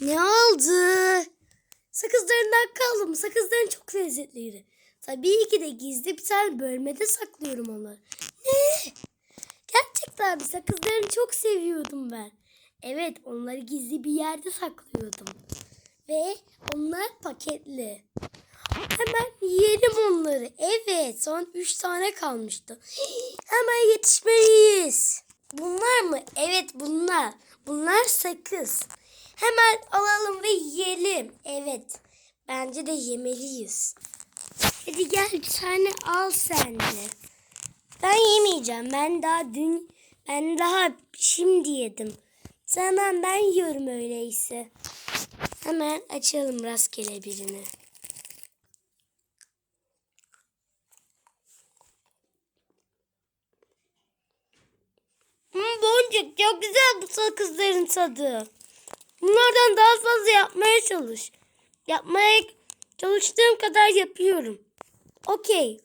Ne oldu? Sakızlarından kaldım. Sakızların çok lezzetliydi. Tabii ki de gizli bir tane bölmede saklıyorum onları. Ne? Gerçekten? Sakızlarını çok seviyordum ben. Evet onları gizli bir yerde saklıyordum. Ve onlar paketli. Hemen yiyelim onları. Evet son 3 tane kalmıştı. Hemen yetişmeliyiz. Bunlar mı? Evet bunlar. Bunlar sakız. Hemen alalım ve yiyelim. Evet. Bence de yemeliyiz. Hadi gel bir tane al sen de. Ben yemeyeceğim. Ben daha dün, ben daha şimdi yedim. Tamam ben yiyorum öyleyse. Hemen açalım rastgele birini. Hmm, boncuk çok güzel bu sakızların tadı. Bunlardan daha fazla yapmaya çalış. Yapmaya çalıştığım kadar yapıyorum. Okey.